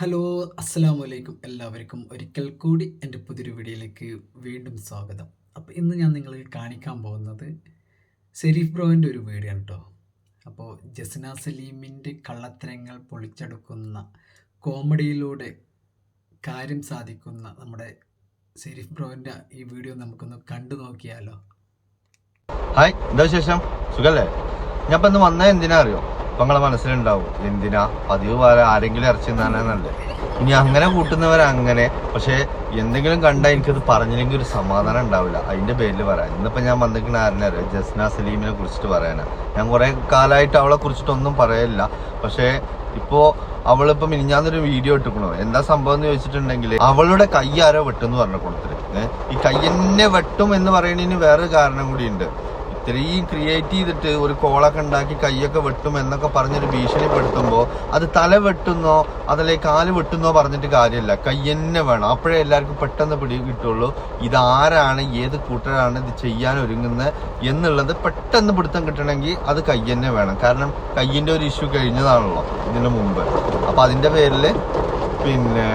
Hello അസ്സാം വലൈക്കും എല്ലാവർക്കും ഒരിക്കൽ കൂടി എന്റെ പുതിയൊരു വീഡിയോയിലേക്ക് വീണ്ടും സ്വാഗതം. അപ്പോൾ ഇന്ന് ഞാൻ നിങ്ങൾക്ക് കാണിക്കാൻ പോകുന്നത് സെരീഫ് ബ്രോവിന്റെ ഒരു വീഡിയോ ആണ് കേട്ടോ. അപ്പോൾ ജസ്ന സലീമിന്റെ കള്ളത്തരങ്ങൾ പൊളിച്ചെടുക്കുന്ന കോമഡിയിലൂടെ കാര്യം സാധിക്കുന്ന നമ്മുടെ സെരീഫ് ബ്രോവിന്റെ ഈ വീഡിയോ നമുക്കൊന്ന് കണ്ടു നോക്കിയാലോ. ഹായ് എന്താ വിശേഷം? സുഖല്ലേ? ഞാൻ ഇപ്പം ഇന്ന് എന്തിനാ അറിയോ? നിങ്ങളെ മനസ്സിലുണ്ടാവും. എന്തിനാ? പതിവ് പോലെ ആരെങ്കിലും ഇറച്ചി നല്ലത്. ഇനി അങ്ങനെ കൂട്ടുന്നവർ അങ്ങനെ. പക്ഷെ എന്തെങ്കിലും കണ്ടാൽ എനിക്കത് പറഞ്ഞില്ലെങ്കിൽ ഒരു സമാധാനം ഉണ്ടാവില്ല. അതിന്റെ പേരിൽ പറയാം. ഇന്നിപ്പോ ഞാൻ വന്നിരിക്കുന്ന ആരെന്നെ അറിയാം? ജസ്ന സലീമിനെ കുറിച്ചിട്ട് പറയാനാ. ഞാൻ കുറെ കാലമായിട്ട് അവളെ കുറിച്ചിട്ടൊന്നും പറയില്ല പക്ഷേ ഇപ്പോ അവളിപ്പോ മിനിഞ്ഞാന്നൊരു വീഡിയോ ഇട്ടുക്കണോ. എന്താ സംഭവം എന്ന് ചോദിച്ചിട്ടുണ്ടെങ്കിൽ അവളുടെ കൈ ആരോ വെട്ടെന്ന് പറഞ്ഞു കൊടുത്തിട്ട്. ഈ എന്നെ വെട്ടും എന്ന് പറയുന്നതിന് വേറൊരു കാരണം കൂടി ഉണ്ട്. ഇത്രയും ക്രിയേറ്റ് ചെയ്തിട്ട് ഒരു കോളൊക്കെ ഉണ്ടാക്കി കൈയൊക്കെ വെട്ടും എന്നൊക്കെ പറഞ്ഞൊരു ഭീഷണിപ്പെടുത്തുമ്പോൾ അത് തല വെട്ടുന്നോ അതല്ലേ കാൽ വെട്ടുന്നോ പറഞ്ഞിട്ട് കാര്യമില്ല. കൈ തന്നെ വേണം. അപ്പോഴേ എല്ലാവർക്കും പെട്ടെന്ന് പിടി കിട്ടുള്ളൂ. ഇതാരാണ് ഏത് കൂട്ടരാണ് ഇത് ചെയ്യാൻ ഒരുങ്ങുന്നത് എന്നുള്ളത് പെട്ടെന്ന് പിടുത്തം കിട്ടണമെങ്കിൽ അത് കൈ തന്നെ വേണം. കാരണം കയ്യിന്റെ ഒരു ഇഷ്യൂ കഴിഞ്ഞതാണല്ലോ ഇതിന് മുമ്പ്. അപ്പം അതിന്റെ പേരിൽ പിന്നെ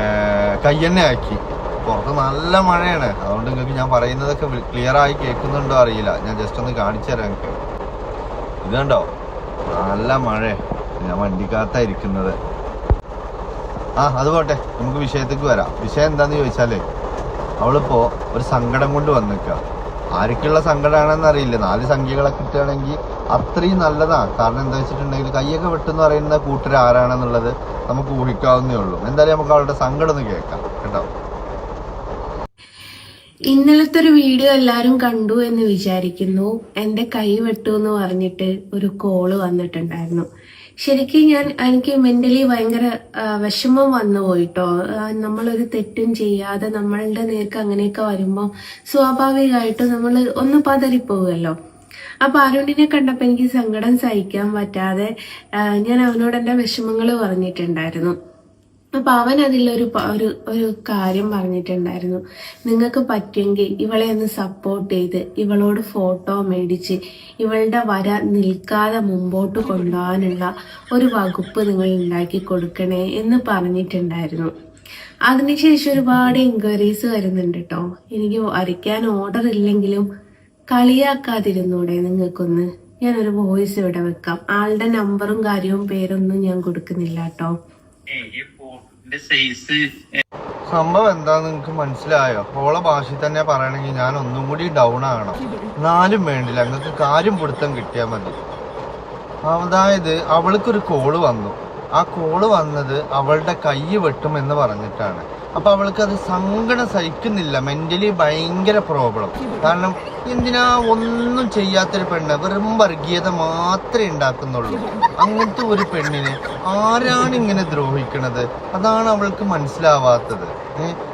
കയ്യെണ്ണ ആക്കി. പുറത്ത് നല്ല മഴയാണ്. അതുകൊണ്ട് നിങ്ങൾക്ക് ഞാൻ പറയുന്നതൊക്കെ ക്ലിയർ ആയി കേൾക്കുന്നുണ്ടോ അറിയില്ല. ഞാൻ ജസ്റ്റ് ഒന്ന് കാണിച്ചു തരാം നിങ്ങൾക്ക്. നല്ല മഴ. ഞാൻ വണ്ടിക്കകത്താ ഇരിക്കുന്നത്. ആ അത് പോട്ടെ. നമുക്ക് വിഷയത്തേക്ക് വരാം. വിഷയം എന്താന്ന് ചോദിച്ചാലേ അവളിപ്പോ ഒരു സങ്കടം കൊണ്ട് വന്നിക്ക ആർക്കുള്ള സങ്കടമാണെന്ന് അറിയില്ല. നാല് സംഖ്യകളൊക്കെ കിട്ടുകയാണെങ്കിൽ അത്രയും നല്ലതാണ് കാരണം എന്താ വെച്ചിട്ടുണ്ടെങ്കിൽ കയ്യൊക്കെ വെട്ടെന്ന് പറയുന്ന കൂട്ടർ ആരാണെന്നുള്ളത് നമുക്ക് ഊഹിക്കാവുന്നേ ഉള്ളൂ. എന്തായാലും നമുക്ക് അവളുടെ സങ്കടം ഒന്ന് കേൾക്കാം. കേട്ടോ? ഇന്നലത്തെ ഒരു വീഡിയോ എല്ലാവരും കണ്ടു എന്ന് വിചാരിക്കുന്നു. എന്റെ കൈ വെട്ടു എന്ന് പറഞ്ഞിട്ട് ഒരു കോൾ വന്നിട്ടുണ്ടായിരുന്നു. ശരിക്കും ഞാൻ എനിക്ക് മെന്റലി ഭയങ്കര വിഷമം വന്നു പോയിട്ടോ. നമ്മളൊരു തെറ്റും ചെയ്യാതെ നമ്മളുടെ നേർക്ക് അങ്ങനെയൊക്കെ വരുമ്പോൾ സ്വാഭാവികമായിട്ടും നമ്മൾ ഒന്ന് പതറിപ്പോവുമല്ലോ അപ്പൊ അരുണിനെ കണ്ടപ്പോൾ എനിക്ക് സങ്കടം സഹിക്കാൻ പറ്റാതെ ഞാൻ അവനോട് എന്റെ വിഷമങ്ങൾ പറഞ്ഞിട്ടുണ്ടായിരുന്നു. അപ്പൊ അവൻ അതിലൊരു ഒരു ഒരു കാര്യം പറഞ്ഞിട്ടുണ്ടായിരുന്നു. നിങ്ങൾക്ക് പറ്റുമെങ്കിൽ ഇവളെ ഒന്ന് സപ്പോർട്ട് ചെയ്ത് ഇവളോട് ഫോട്ടോ മേടിച്ച് ഇവളുടെ വര നിൽക്കാതെ മുമ്പോട്ട് കൊണ്ടുപോകാനുള്ള ഒരു വകുപ്പ് നിങ്ങൾ ഉണ്ടാക്കി കൊടുക്കണേ എന്ന് പറഞ്ഞിട്ടുണ്ടായിരുന്നു. അതിനുശേഷം ഒരുപാട് എൻക്വയറീസ് വരുന്നുണ്ട് കേട്ടോ എനിക്ക് വരയ്ക്കാൻ ഓർഡർ ഇല്ലെങ്കിലും കളിയാക്കാതിരുന്നൂടെ നിങ്ങൾക്കൊന്ന്. ഞാനൊരു വോയിസ് ഇവിടെ വെക്കാം. ആളുടെ നമ്പറും കാര്യവും പേരൊന്നും ഞാൻ കൊടുക്കുന്നില്ല കേട്ടോ സൈസ് സംഭവം എന്താന്ന് നിങ്ങക്ക് മനസ്സിലായോ? ഓളെ ഭാഷയിൽ തന്നെ പറയണെങ്കിൽ ഞാൻ ഒന്നും കൂടി ഡൗൺ ആകണം. നാലും വേണ്ടില്ല. നിങ്ങൾക്ക് കാര്യം പിടുത്തം കിട്ടിയാൽ മതി. അതായത് അവൾക്കൊരു കോൾ വന്നു. ആ കോൾ വന്നത് അവളുടെ കൈ വെട്ടുമെന്ന് പറഞ്ഞിട്ടാണ്. അപ്പൊ അവൾക്ക് അത് സങ്കടം സഹിക്കുന്നില്ല. മെന്റലി ഭയങ്കര പ്രോബ്ലം കാരണം എന്തിനാ ഒന്നും ചെയ്യാത്തൊരു പെണ്ണ് വെറും വർഗീയത മാത്രമേ ഉണ്ടാക്കുന്നുള്ളൂ. അങ്ങനത്തെ ഒരു പെണ്ണിനെ ആരാണ് ഇങ്ങനെ ദ്രോഹിക്കണത്? അതാണ് അവൾക്ക് മനസ്സിലാവാത്തത്.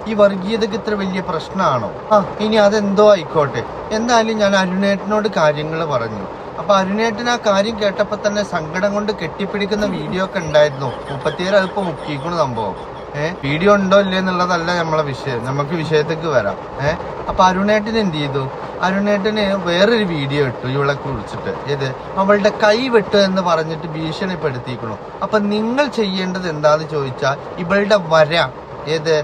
ഈ വർഗീയതക്ക് ഇത്ര വലിയ പ്രശ്നമാണോ? ആ ഇനി അതെന്തോ ആയിക്കോട്ടെ. എന്തായാലും ഞാൻ അരുണേട്ടനോട് കാര്യങ്ങൾ പറഞ്ഞു. അപ്പൊ അരുണേട്ടൻ ആ കാര്യം കേട്ടപ്പോ തന്നെ സങ്കടം കൊണ്ട് കെട്ടിപ്പിടിക്കുന്ന വീഡിയോ ഒക്കെ ഉണ്ടായിരുന്നു. മുപ്പത്തിയേഴ് അതിപ്പോ മുക്കിക്കുന്ന സംഭവം. ഏഹ് വീഡിയോ ഉണ്ടോ ഇല്ലേ എന്നുള്ളതല്ല നമ്മളെ വിഷയം. നമുക്ക് വിഷയത്തേക്ക് വരാം. ഏഹ് അപ്പൊ അരുണേട്ടൻ എന്ത് ചെയ്തു? അരുണേട്ടന് വേറൊരു വീഡിയോ ഇട്ടു ഇവളെ കുറിച്ചിട്ട്. ഏത്? അവളുടെ കൈ വെട്ടു എന്ന് പറഞ്ഞിട്ട് ഭീഷണിപ്പെടുത്തിക്കണു അപ്പൊ നിങ്ങൾ ചെയ്യേണ്ടത് എന്താന്ന് ചോദിച്ചാൽ ഇവളുടെ വര. ഏത്?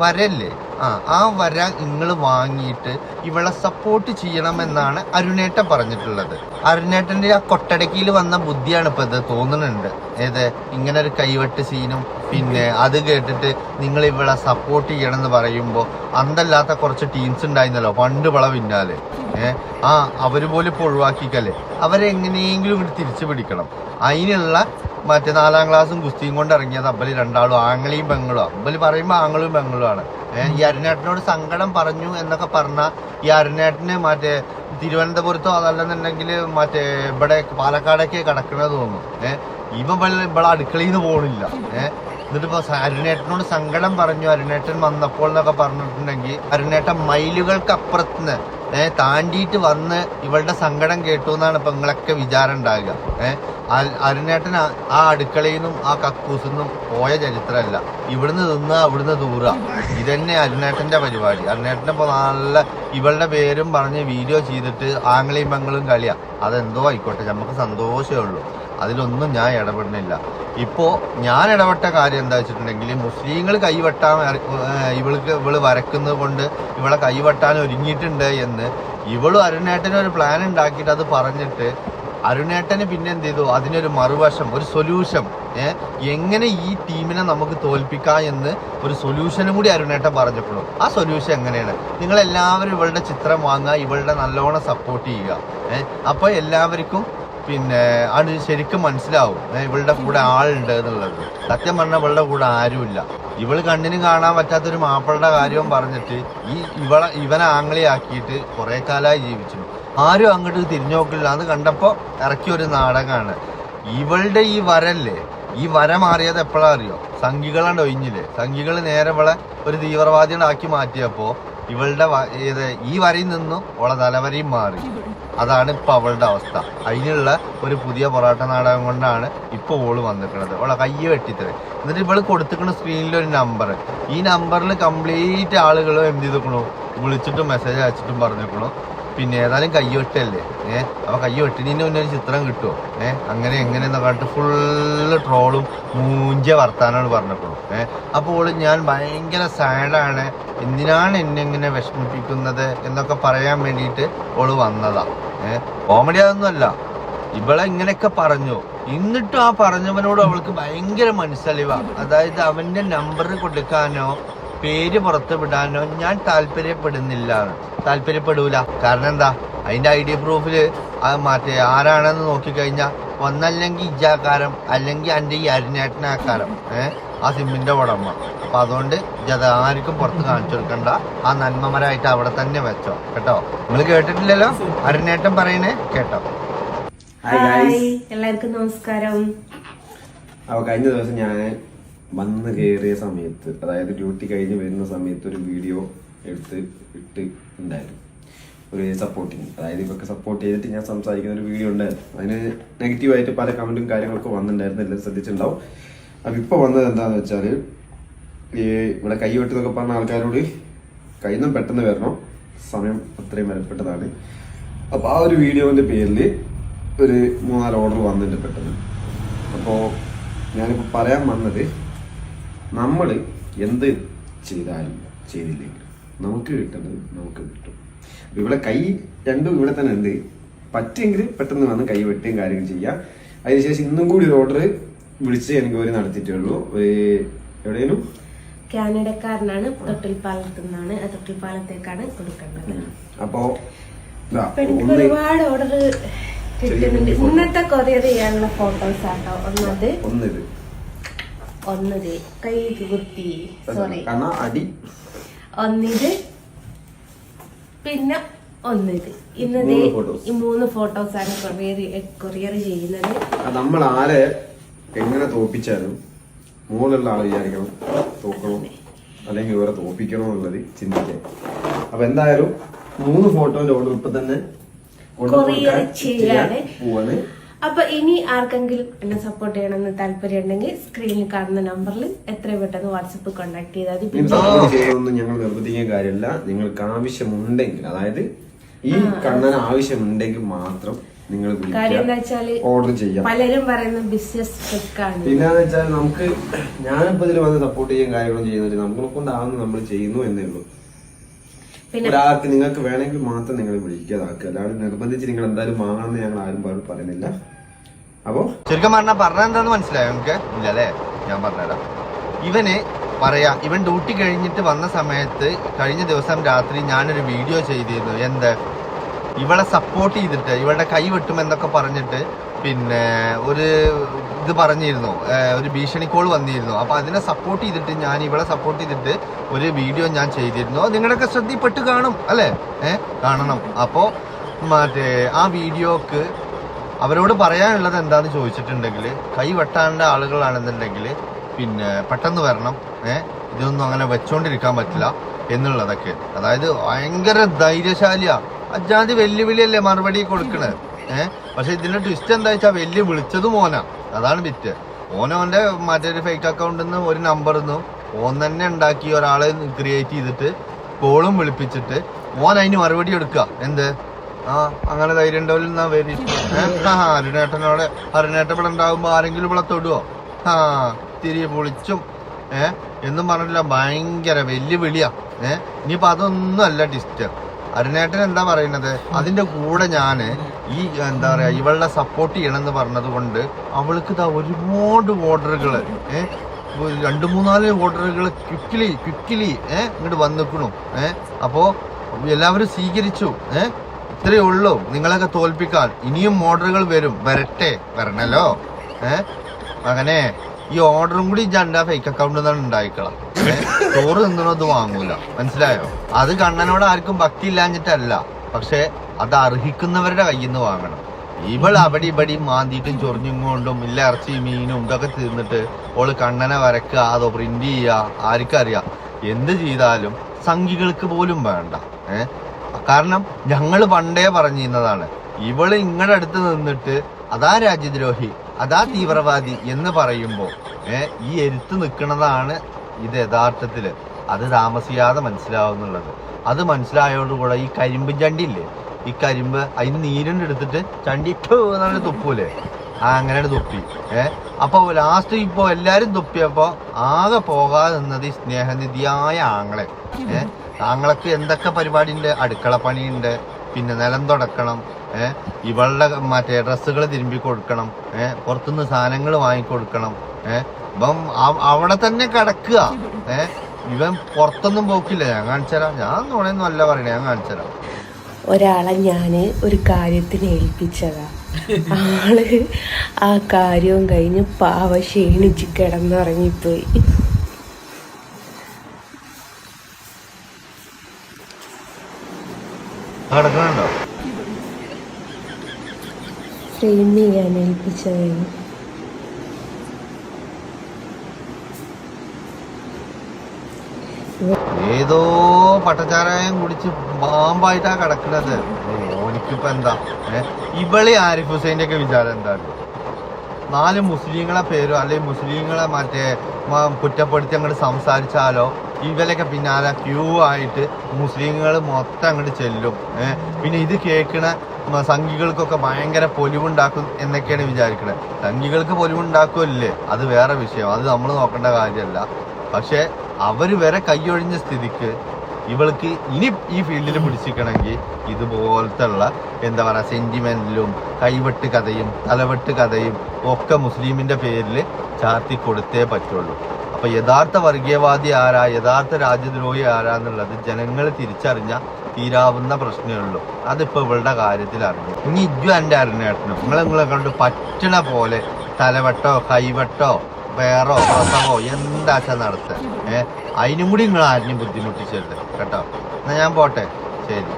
വരല്ലേ? ആ ആ വര നിങ്ങൾ വാങ്ങിയിട്ട് ഇവളെ സപ്പോർട്ട് ചെയ്യണമെന്നാണ് അരുണേട്ടൻ പറഞ്ഞിട്ടുള്ളത്. അരുണേട്ടന്റെ ആ കൊട്ടടക്കിയിൽ വന്ന ബുദ്ധിയാണ് ഇപ്പൊ ഇത് തോന്നുന്നുണ്ട്. ഏത് ഇങ്ങനെ ഒരു കൈവെട്ട് സീനും പിന്നെ അത് കേട്ടിട്ട് നിങ്ങൾ ഇവളെ സപ്പോർട്ട് ചെയ്യണം എന്ന് പറയുമ്പോൾ അന്തല്ലാത്ത കുറച്ച് ടീംസ് ഉണ്ടായിരുന്നല്ലോ പണ്ട് വള പിന്നാലെ. ഏഹ് ആ അവർ പോലും ഇപ്പൊ ഒഴിവാക്കിക്കല്ലേ? അവരെങ്ങനെയെങ്കിലും ഇവിടെ തിരിച്ചു പിടിക്കണം. അതിനുള്ള മറ്റേ നാലാം ക്ലാസ്സും കുസ്തിയും കൊണ്ട് ഇറങ്ങിയത്. അബ്ബലി രണ്ടാളും ആങ്ങളിയും പെങ്ങളും. അബ്ബലി പറയുമ്പോൾ ആങ്ങളും പെങ്ങളും ആണ്. ഏഹ് ഈ അരുണേട്ടനോട് സങ്കടം പറഞ്ഞു എന്നൊക്കെ പറഞ്ഞാൽ ഈ അരുണേട്ടന് മറ്റേ തിരുവനന്തപുരത്തോ അതല്ലെന്നുണ്ടെങ്കിൽ മറ്റേ ഇവിടെ പാലക്കാടൊക്കെ കിടക്കണത് തോന്നും ഏഹ് ഇവ ഇവിടെ അടുക്കളയിൽ നിന്ന് പോകണില്ല ഏഹ് അരുണേട്ടനോട് സങ്കടം പറഞ്ഞു. അരുണേട്ടൻ വന്നപ്പോൾ എന്നൊക്കെ പറഞ്ഞിട്ടുണ്ടെങ്കിൽ അരുണേട്ടൻ മൈലുകൾക്ക് അപ്പുറത്തുനിന്ന് ഏഹ് താണ്ടിയിട്ട് വന്ന് ഇവളുടെ സങ്കടം കേട്ടു എന്നാണ് ഇപ്പൊ നിങ്ങളൊക്കെ വിചാരം ഉണ്ടാകുക ഏഹ് അരുണേട്ടൻ ആ- അടുക്കളയിൽ നിന്നും ആ കക്കൂസിൽ നിന്നും പോയ ചരിത്രമല്ല. ഇവിടുന്ന് നിന്ന് അവിടുന്ന് ദൂര ഇതന്നെ അരുണേട്ടന്റെ പരിപാടി. അരുണേട്ടന്റെ ഇപ്പൊ നല്ല ഇവളുടെ പേരും പറഞ്ഞ് വീഡിയോ ചെയ്തിട്ട് ആംഗ്ലയും പെങ്ങളും കളിയാ. അതെന്തോ ആയിക്കോട്ടെ നമുക്ക് സന്തോഷമേ ഉള്ളൂ. അതിലൊന്നും ഞാൻ ഇടപെടുന്നില്ല. ഇപ്പോൾ ഞാൻ ഇടപെട്ട കാര്യം എന്താ വെച്ചിട്ടുണ്ടെങ്കിൽ മുസ്ലിങ്ങൾ കൈവെട്ടാൻ ഇവൾക്ക് ഇവൾ വരക്കുന്നത് കൊണ്ട് ഇവളെ കൈവെട്ടാൻ ഒരുങ്ങിയിട്ടുണ്ട് എന്ന് ഇവളും അരുണേട്ടനും ഒരു പ്ലാൻ ഉണ്ടാക്കിയിട്ട് അത് പറഞ്ഞിട്ട് അരുണേട്ടന് പിന്നെ എന്ത് ചെയ്തു? അതിനൊരു മറുവശം ഒരു സൊല്യൂഷൻ എങ്ങനെ ഈ ടീമിനെ നമുക്ക് തോൽപ്പിക്കാം എന്ന് ഒരു സൊല്യൂഷനും കൂടി അരുണേട്ടൻ പറഞ്ഞപ്പോഴും. ആ സൊല്യൂഷൻ എങ്ങനെയാണ്? നിങ്ങൾ എല്ലാവരും ഇവളുടെ ചിത്രം വാങ്ങുക ഇവളുടെ നല്ലോണം സപ്പോർട്ട് ചെയ്യുക അപ്പൊ അപ്പോൾ എല്ലാവർക്കും പിന്നെ അത് ശരിക്കും മനസ്സിലാവും ഇവളുടെ കൂടെ ആളുണ്ട് എന്നുള്ളത്. സത്യം പറഞ്ഞാൽ ഇവളുടെ കൂടെ ആരുമില്ല. ഇവൾ കണ്ണിനും കാണാൻ പറ്റാത്തൊരു മാപ്പിളുടെ കാര്യവും പറഞ്ഞിട്ട് ഈ ഇവളെ ഇവനെ ആംഗ്ലിയാക്കിയിട്ട് കുറെ കാലമായി ജീവിച്ചു ആരും അങ്ങോട്ട് തിരിഞ്ഞു നോക്കില്ല അത് കണ്ടപ്പോ ഇറക്കിയ ഒരു നാടകമാണ് ഇവളുടെ ഈ വരല്ലേ? ഈ വര മാറിയത് എപ്പോഴാ അറിയോ? സംഘികളാണ്ട് ഒഴിഞ്ഞില്ലേ? സംഘികൾ നേരെ ഇവളെ ഒരു തീവ്രവാദികളാക്കി മാറ്റിയപ്പോ ഇവളുടെ ഈ വരയിൽ നിന്നും ഓളെ തലവരയും മാറി. അതാണ് ഇപ്പൊ അവളുടെ അവസ്ഥ. അതിനുള്ള ഒരു പുതിയ പൊറാട്ട നാടകം കൊണ്ടാണ് ഇപ്പൊ ഓൾ വന്നിട്ടുള്ളത് ഓളെ കയ്യ് വെട്ടിത്തരും. എന്നിട്ട് ഇവൾ കൊടുത്തിരിക്കുന്ന സ്ക്രീനിൽ ഒരു നമ്പർ ഈ നമ്പറിൽ കംപ്ലീറ്റ് ആളുകൾ എന്ത് ചെയ്തിക്കണു വിളിച്ചിട്ടും മെസ്സേജ് അയച്ചിട്ടും പറഞ്ഞിരിക്കണു. പിന്നെ ഏതായാലും കയ്യൊട്ടല്ലേ ഏഹ് അപ്പൊ കയ്യൊട്ടിന് മുന്നേ ഒരു ചിത്രം കിട്ടുമോ ഏഹ് അങ്ങനെ എങ്ങനെയെന്ന് പറഞ്ഞിട്ട് ഫുള്ള് ട്രോളും മൂഞ്ച വർത്താനാണ് പറഞ്ഞിട്ടുള്ളൂ. ഏഹ് അപ്പോൾ ഞാൻ ഭയങ്കര സാഡാണ്. എന്തിനാണ് എന്നെ ഇങ്ങനെ വിഷമിപ്പിക്കുന്നത് എന്നൊക്കെ പറയാൻ വേണ്ടിയിട്ട് ഓൾ വന്നതാ. ഏഹ് കോമഡി അതൊന്നുമല്ല ഇവളെ ഇങ്ങനെയൊക്കെ പറഞ്ഞു. എന്നിട്ടും ആ പറഞ്ഞവനോട് അവൾക്ക് ഭയങ്കര മനസ്സലിവാ. അതായത് അവന്റെ നമ്പർ കൊടുക്കാനോ പേര് പുറത്ത് വിടാനോ ഞാൻ താല്പര്യപ്പെടുന്നില്ല. താല്പര്യപ്പെടൂല. കാരണം എന്താ? അതിന്റെ ഐ ഡി പ്രൂഫിൽ മറ്റേ ആരാണെന്ന് നോക്കിക്കഴിഞ്ഞാൽ ഒന്നല്ലെങ്കിൽ ഇജാക്കാരം അല്ലെങ്കിൽ എന്റെ ഈ അരിഞ്ഞേട്ടനാക്കാരം. ഏഹ് ആ സിമ്മിന്റെ ഉടമ. അപ്പൊ അതുകൊണ്ട് ജത ആർക്കും പുറത്ത് കാണിച്ചു കൊടുക്കണ്ട. ആ നന്മമരായിട്ട് അവിടെ തന്നെ വെച്ചോ. കേട്ടോ? നിങ്ങൾ കേട്ടിട്ടില്ലല്ലോ? അരിഞ്ഞേട്ടൻ പറയണേ കേട്ടോ. എല്ലാവർക്കും നമസ്കാരം. അപ്പൊ കഴിഞ്ഞ ദിവസം ഞാൻ വന്ന് കയറിയ സമയത്ത് അതായത് ഡ്യൂട്ടി കഴിഞ്ഞ് വരുന്ന സമയത്ത് ഒരു വീഡിയോ എടുത്ത് ഇട്ട് ഉണ്ടായിരുന്നു. ഒരു സപ്പോർട്ടിങ് അതായത് ഇവർക്ക് സപ്പോർട്ട് ചെയ്തിട്ട് ഞാൻ സംസാരിക്കുന്ന ഒരു വീഡിയോ ഉണ്ടായിരുന്നു. അതിന് നെഗറ്റീവായിട്ട് പല കമന്റും കാര്യങ്ങളൊക്കെ വന്നിട്ടുണ്ടായിരുന്നു. എല്ലാം ശ്രദ്ധിച്ചിട്ടുണ്ടാവും. അപ്പം ഇപ്പോൾ വന്നത് എന്താണെന്ന് വെച്ചാൽ ഈ ഇവിടെ കൈ വെട്ടുന്നൊക്കെ പറഞ്ഞ ആൾക്കാരോട് കയ്യിൽ പെട്ടെന്ന് വരണം. സമയം അത്രയും വിലപ്പെട്ടതാണ് അപ്പോൾ ആ ഒരു വീഡിയോന്റെ പേരിൽ ഒരു മൂന്നാൽ ഓർഡർ വന്നിട്ടുണ്ട് പെട്ടെന്ന്. അപ്പോൾ ഞാനിപ്പോൾ പറയാൻ വന്നത് നമ്മൾ എന്ത് ചെയ്താലും ചെയ്തില്ലെങ്കിൽ നമുക്ക് കിട്ടുന്നത് നമുക്ക് കിട്ടും. ഇവിടെ കൈ രണ്ടും ഇവിടെ തന്നെ ഉണ്ട്. പറ്റുമെങ്കിൽ പെട്ടെന്ന് വന്ന് കൈ വെട്ടുകയും കാര്യങ്ങൾ ചെയ്യാം. അതിനുശേഷം ഇന്നും കൂടി ഒരു ഓർഡർ വിളിച്ച് എനിക്ക് ഒരു നടത്തിയിട്ടുള്ളൂ ഒരു എവിടെയും കാനഡക്കാരനാണ് തൊട്ടിൽപ്പാലത്തു നിന്നാണ്. തൊട്ടിൽപ്പാലത്തേക്കാണ് കൊടുക്കേണ്ടത്. അപ്പോ ഒരുപാട് ഓർഡർ കിട്ടുന്നുണ്ട്. ഇന്നത്തെ കൊറിയർ ചെയ്യാനുള്ള ഫോട്ടോസ് ആട്ടോ. ഒന്നത് ഒന്നിത്. ഒന്നത് കൈ കുത്തി. സോറി അടി. ഒന്നിത് പിന്നെ ഒന്നിത്. ഇന്നത് ഈ മൂന്ന് ഫോട്ടോസ് ആണ് കൊറിയർ കൊറിയർ ചെയ്യുന്നത്. നമ്മൾ ആരെ എങ്ങനെ തോപ്പിച്ചാലും മുകളിലുള്ള ആൾ വിചാരിക്കണം തോക്കണം അല്ലെങ്കിൽ ഇവരെ തോപ്പിക്കണോ എന്നുള്ളത് ചിന്തിക്കാം. അപ്പൊ എന്തായാലും മൂന്ന് ഫോട്ടോന്റെ ഓർഡർ ഇപ്പൊ തന്നെ ചെയ്യാണ് പോവാണ്. അപ്പൊ ഇനി ആർക്കെങ്കിലും എന്നെ സപ്പോർട്ട് ചെയ്യണമെന്ന് താല്പര്യം ഉണ്ടെങ്കിൽ സ്ക്രീനിൽ കാണുന്ന നമ്പറിൽ എത്രയും പെട്ടെന്ന് വാട്സപ്പ് കോൺടാക്ട് ചെയ്താൽ ചെയ്യണമെന്ന് ഞങ്ങൾ നിർബന്ധിക്കുന്ന കാര്യമില്ല. നിങ്ങൾക്ക് ആവശ്യമുണ്ടെങ്കിൽ അതായത് ഈ കണ്ണന് ആവശ്യമുണ്ടെങ്കിൽ മാത്രം നിങ്ങൾ കാര്യം ഓർഡർ ചെയ്യാം. പലരും പറയുന്ന ബിസിനസ് ട്രിക്കാണ് പിന്നെന്ന് വെച്ചാൽ നമുക്ക് ഞാനിപ്പോ ഇതിൽ വന്ന് സപ്പോർട്ട് ചെയ്യാൻ കാര്യങ്ങളും ചെയ്യുന്നില്ല നമ്മളെ കൊണ്ടാവുന്ന നമ്മൾ ചെയ്യുന്നു എന്നേ ഉള്ളൂ. പിന്നെ ഒരാൾക്ക് നിങ്ങൾക്ക് വേണമെങ്കിൽ മാത്രം നിങ്ങൾ വിളിക്കാതാക്കുക അല്ലാതെ നിർബന്ധിച്ച് നിങ്ങൾ എന്തായാലും വാങ്ങണമെന്ന് ഞങ്ങൾ ആരും പറ- പറയുന്നില്ല അപ്പോ? ശരിക്കും പറഞ്ഞ എന്താന്ന് മനസ്സിലായോ നമുക്ക് ഇല്ലല്ലേ? ഞാൻ പറഞ്ഞുതരാം. ഇവന് പറയാ ഇവൻ ഡ്യൂട്ടി കഴിഞ്ഞിട്ട് വന്ന സമയത്ത് കഴിഞ്ഞ ദിവസം രാത്രി ഞാനൊരു വീഡിയോ ചെയ്തിരുന്നു. എന്ത്? ഇവളെ സപ്പോർട്ട് ചെയ്തിട്ട് ഇവളുടെ കൈ വെട്ടുമെന്നൊക്കെ പറഞ്ഞിട്ട് പിന്നെ ഒരു ഇത് പറഞ്ഞിരുന്നു. ഒരു ഭീഷണിക്കോൾ കോൾ വന്നിരുന്നു. അപ്പൊ അതിനെ സപ്പോർട്ട് ചെയ്തിട്ട് ഞാൻ ഇവളെ സപ്പോർട്ട് ചെയ്തിട്ട് ഒരു വീഡിയോ ഞാൻ ചെയ്തിരുന്നു. നിങ്ങളൊക്കെ ശ്രദ്ധയിൽപ്പെട്ട് കാണും അല്ലേ? ഏഹ് കാണണം. അപ്പോ മറ്റേ ആ വീഡിയോക്ക് അവരോട് പറയാനുള്ളത് എന്താന്ന് ചോദിച്ചിട്ടുണ്ടെങ്കിൽ കൈ വെട്ടാണ്ട ആളുകളാണെന്നുണ്ടെങ്കിൽ പിന്നെ പെട്ടെന്ന് വരണം ഏഹ് ഇതൊന്നും അങ്ങനെ വെച്ചോണ്ടിരിക്കാൻ പറ്റില്ല എന്നുള്ളതൊക്കെ. അതായത് ഭയങ്കര ധൈര്യശാലിയാ. അജാതി വെല്ലുവിളിയല്ലേ മറുപടി കൊടുക്കണേ ഏഹ് പക്ഷെ ഇതിന്റെ ട്വിസ്റ്റ് എന്താ വെച്ചാൽ വെല്ലു വിളിച്ചത് മോന. അതാണ് ബിറ്റ് ഓനോന്റെ മറ്റൊരു ഫേക്ക് അക്കൗണ്ടിൽ നിന്ന് ഒരു നമ്പർ നിന്ന് ഓൻ തന്നെ ഉണ്ടാക്കി ഒരാളെ ക്രിയേറ്റ് ചെയ്തിട്ട് കോളും വിളിപ്പിച്ചിട്ട് ഓൻ അതിന് മറുപടി എടുക്കുക എന്ത്? ആ അങ്ങനെ ധൈര്യം ഉണ്ടാവില്ല എന്നാ വരി. അരുണേട്ടനോടെ അരുണേട്ടൻ ഇവിടെ ഉണ്ടാവുമ്പോ ആരെങ്കിലും ഇവിടെ തൊടുവോ? ആ തിരി പൊളിച്ചും ഏ എന്നും പറഞ്ഞില്ല ഭയങ്കര വലിയ വിളിയാ ഏ ഇനിയിപ്പൊ അതൊന്നും അല്ല ഡിസ്റ്റർ അരുണേട്ടൻ എന്താ പറയുന്നത്? അതിന്റെ കൂടെ ഞാൻ ഈ എന്താ പറയാ ഇവളുടെ സപ്പോർട്ട് ചെയ്യണമെന്ന് പറഞ്ഞത് കൊണ്ട് അവൾക്ക് ഇതാ ഒരുപാട് ഓർഡറുകൾ ഏഹ് രണ്ടു മൂന്നാൽ ഓർഡറുകൾ ക്വിക്കിലി ക്വിക്കിലി ഏഹ് ഇങ്ങോട്ട് വന്നിക്കണു ഏഹ് അപ്പോ എല്ലാവരും സ്വീകരിച്ചു ഏഹ് ഇത്രയേ ഉള്ളൂ. നിങ്ങളൊക്കെ തോൽപ്പിക്കാൻ. ഇനിയും ഓർഡറുകൾ വരും. വരട്ടെ. വരണല്ലോ. ഏഹ് അങ്ങനെ ഈ ഓർഡറും കൂടി ജണ്ട ഫേക്ക് അക്കൗണ്ടിൽ നിന്നാണ് ഉണ്ടായിക്കളാം. ചോറ് അത് വാങ്ങൂല. മനസ്സിലായോ? അത് കണ്ണനോട് ആർക്കും ഭക്തി ഇല്ലാഞ്ഞിട്ടല്ല പക്ഷെ അത് അർഹിക്കുന്നവരുടെ കയ്യിൽ നിന്ന് വാങ്ങണം. ഇവൾ അവിടെ ഇവിടെ മാന്തിയിട്ടും ചൊറിഞ്ഞും കൊണ്ടും ഇല്ല ഇറച്ചി മീനും ഇതൊക്കെ തിന്നിട്ട് ഓൾ കണ്ണനെ വരക്കുക അതോ പ്രിന്റ് ചെയ്യുക ആർക്കറിയാം. എന്ത് ചെയ്താലും സംഘികൾക്ക് പോലും വേണ്ട. ഏഹ് കാരണം ഞങ്ങൾ പണ്ടേ പറഞ്ഞിരുന്നതാണ്. ഇവൾ ഇങ്ങടെ അടുത്ത് നിന്നിട്ട് അതാ രാജ്യദ്രോഹി അതാ തീവ്രവാദി എന്ന് പറയുമ്പോൾ ഏർ ഈ എരുത്ത് നിൽക്കുന്നതാണ് ഇത് യഥാർത്ഥത്തിൽ. അത് താമസിയാതെ മനസ്സിലാവുന്നുള്ളത്. അത് മനസ്സിലായതോടുകൂടെ ഈ കരിമ്പ് ചണ്ടി ഇല്ലേ ഈ കരിമ്പ് അതിന് നീരുണ്ട് എടുത്തിട്ട് ചണ്ടി എന്നാണ് തുപ്പൂലേ? ആ അങ്ങനെയാണ് തുപ്പി ഏ. അപ്പൊ ലാസ്റ്റ് ഇപ്പൊ എല്ലാരും തുപ്പിയപ്പോ ആകെ പോകാതെ നിന്നത് ഈ സ്നേഹനിധിയായ ആങ്ങളെ ഏ. ആങ്ങളക്ക് എന്തൊക്കെ പരിപാടി ഉണ്ട് അടുക്കള പണിയുണ്ട്. പിന്നെ നിലം തുടക്കണം. ഏഹ് ഇവളുടെ മറ്റേ ഡ്രസ്സുകൾ തിരുമ്പി കൊടുക്കണം. ഏഹ് പുറത്തുനിന്ന് സാധനങ്ങൾ വാങ്ങിക്കൊടുക്കണം ഏഹ് ഇപ്പം അവിടെ തന്നെ കിടക്കുക. ഏഹ് ഇവൻ പുറത്തൊന്നും പോക്കില്ല. ഞാൻ കാണിച്ചുതരാം ഞാൻ നുണയൊന്നും അല്ല പറയണേ. ഞാൻ കാണിച്ചുതരാം ഒരാളെ ഞാൻ ഒരു കാര്യത്തിന് ഏൽപ്പിച്ചതാ. ആൾ ആ കാര്യവും കഴിഞ്ഞ് പാവ ക്ഷീണിച്ച് കിടന്നുറങ്ങിപ്പോയി. ഫ്രെയിം ചെയ്യാൻ ഏൽപ്പിച്ചതായിരുന്നു ഏതോ പട്ടച്ചാരായം കുടിച്ച് പാമ്പായിട്ടാ കിടക്കണത്. ഓനിക്കിപ്പോ എന്താ? ഇവളെ ആരിഫ് ഹുസൈന്റെ ഒക്കെ വിചാരം എന്താണ്? നാല് മുസ്ലിങ്ങളെ പേരോ അല്ലെങ്കിൽ മുസ്ലിങ്ങളെ മറ്റേ കുറ്റപ്പെടുത്തി അങ്ങോട്ട് സംസാരിച്ചാലോ? ഇവലൊക്കെ പിന്നാലെ ക്യൂ ആയിട്ട് മുസ്ലിങ്ങൾ മൊത്തം അങ്ങോട്ട് ചെല്ലും. പിന്നെ ഇത് കേൾക്കണ സംഘികൾക്കൊക്കെ ഭയങ്കര പൊലിവുണ്ടാക്കും എന്നൊക്കെയാണ് വിചാരിക്കണത് സംഘികൾക്ക് പൊലിവുണ്ടാക്കുമല്ലേ അത് വേറെ വിഷയം. അത് നമ്മൾ നോക്കേണ്ട കാര്യമല്ല. പക്ഷേ അവർ വരെ കൈയൊഴിഞ്ഞ സ്ഥിതിക്ക് ഇവൾക്ക് ഇനി ഈ ഫീൽഡിൽ പിടിച്ചിരിക്കണമെങ്കിൽ ഇതുപോലത്തെ ഉള്ള എന്താ പറയുക സെന്റിമെന്റിലും കൈവെട്ട് കഥയും തലവെട്ട് കഥയും ഒക്കെ മുസ്ലിമിന്റെ പേരിൽ ചാർത്തി കൊടുത്തേ പറ്റുള്ളൂ. അപ്പൊ യഥാർത്ഥ വർഗീയവാദി ആരാ? യഥാർത്ഥ രാജ്യദ്രോഹി ആരാന്നുള്ളത് ജനങ്ങൾ തിരിച്ചറിഞ്ഞ തീരാവുന്ന പ്രശ്നമേ ഉള്ളൂ. അതിപ്പോ ഇവളുടെ കാര്യത്തിൽ അറിഞ്ഞു ഇനി ഇജ്ജു എന്റെ അരുണേട്ടനും നിങ്ങൾ നിങ്ങളെ കണ്ട് പറ്റണ പോലെ തലവട്ടോ കൈവട്ടോ വേറോ പ്രസവോ എന്താച്ചാ നടത്തുക ഏഹ് അതിനും കൂടി നിങ്ങൾ ആരെയും ബുദ്ധിമുട്ടിച്ചരുത്. കേട്ടോ? എന്നാ ഞാൻ പോട്ടെ. ശരി.